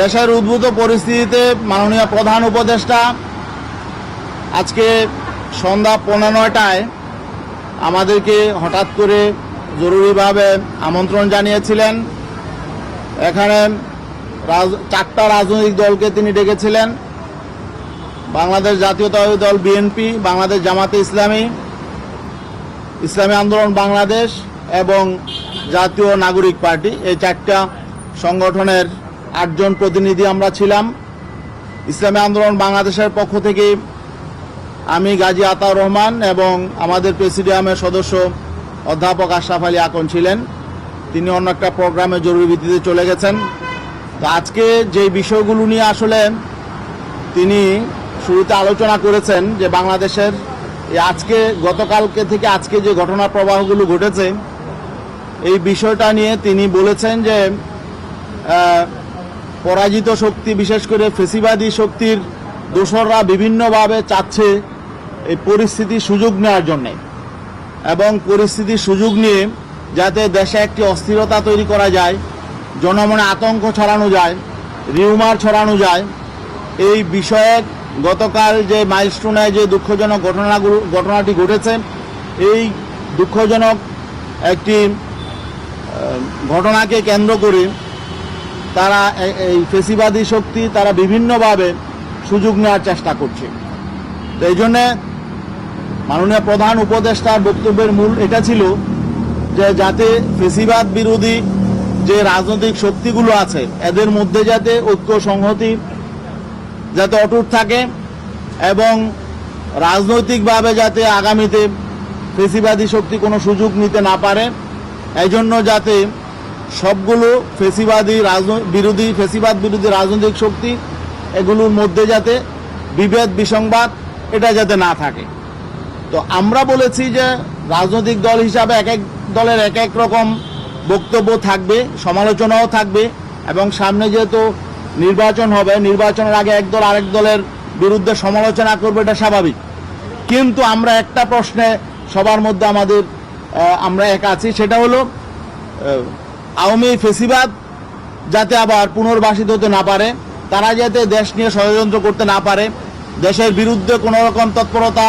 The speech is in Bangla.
দেশের উদ্ভূত পরিস্থিতিতে মাননীয় প্রধান উপদেষ্টা, আজকে সন্ধ্যা পৌনে নয়টায় আমাদেরকে হঠাৎ করে জরুরিভাবে আমন্ত্রণ জানিয়েছিলেন। এখানে চারটা রাজনৈতিক দলকে তিনি ডেকেছিলেন। বাংলাদেশ জাতীয়তাবাদী দল বিএনপি, বাংলাদেশ জামাতে ইসলামী ইসলামী আন্দোলন বাংলাদেশ এবং জাতীয় নাগরিক পার্টি। এই চারটা সংগঠনের আটজন প্রতিনিধি আমরা ছিলাম। ইসলামী আন্দোলন বাংলাদেশের পক্ষ থেকে আমি গাজী আতাউর রহমান এবং আমাদের প্রেসিডিয়ামের সদস্য অধ্যাপক আশরাফ আলী আকন ছিলেন। তিনি অন্য একটা প্রোগ্রামে জরুরি ভিত্তিতে চলে গেছেন। তো আজকে যে বিষয়গুলো নিয়ে আসলে তিনি শুরুতে আলোচনা করেছেন যে বাংলাদেশের আজকে, গতকালকে থেকে আজকে যে ঘটনা প্রবাহগুলো ঘটেছে, এই বিষয়টা নিয়ে তিনি বলেছেন যে পরাজিত শক্তি, বিশেষ করে ফেসিবাদী শক্তির দোসররা বিভিন্নভাবে চাচ্ছে এই পরিস্থিতির সুযোগ নেওয়ার জন্যে। এবং পরিস্থিতির সুযোগ নিয়ে যাতে দেশে একটি অস্থিরতা তৈরি করা যায়, জনমনে আতঙ্ক ছড়ানো যায়, রিউমার ছড়ানো যায়, এই বিষয়ে গতকাল যে মাইলস্টোনে যে দুঃখজনক ঘটনাগুলো, ঘটনাটি ঘটেছে, এই দুঃখজনক একটি ঘটনাকে কেন্দ্র করে তারা এই ফেসিবাদী শক্তি তারা বিভিন্নভাবে সুযোগ নেওয়ার চেষ্টা করছে। তো এই জন্যে মাননীয় প্রধান উপদেষ্টার বক্তব্যের মূল এটা ছিল যে যাতে ফেসিবাদ বিরোধী যে রাজনৈতিক শক্তিগুলো আছে, এদের মধ্যে যাতে ঐক্য সংহতি যাতে অটুট থাকে এবং রাজনৈতিকভাবে যাতে আগামীতে ফেসিবাদী শক্তি কোনো সুযোগ নিতে না পারে, এই জন্য যাতে সবগুলো ফেসিবাদী বিরোধী, ফেসিবাদ বিরোধী রাজনৈতিক শক্তি এগুলোর মধ্যে যাতে বিভেদ, বিসংবাদ, এটা যাতে না থাকে। তো আমরা বলেছি যে রাজনৈতিক দল হিসাবে এক এক দলের এক এক রকম বক্তব্য থাকবে, সমালোচনাও থাকবে এবং সামনে যেহেতু নির্বাচন হবে, নির্বাচনের আগে এক দল আরেক দলের বিরুদ্ধে সমালোচনা করবে, এটা স্বাভাবিক। কিন্তু আমরা একটা প্রশ্নে সবার মধ্যে আমাদের আমরা এক আছি, সেটা হলো আওয়ামী ফেসিবাদ যাতে আবার পুনর্বাসিত হতে না পারে, তারা যাতে দেশ নিয়ে ষড়যন্ত্র করতে না পারে, দেশের বিরুদ্ধে কোনো রকম তৎপরতা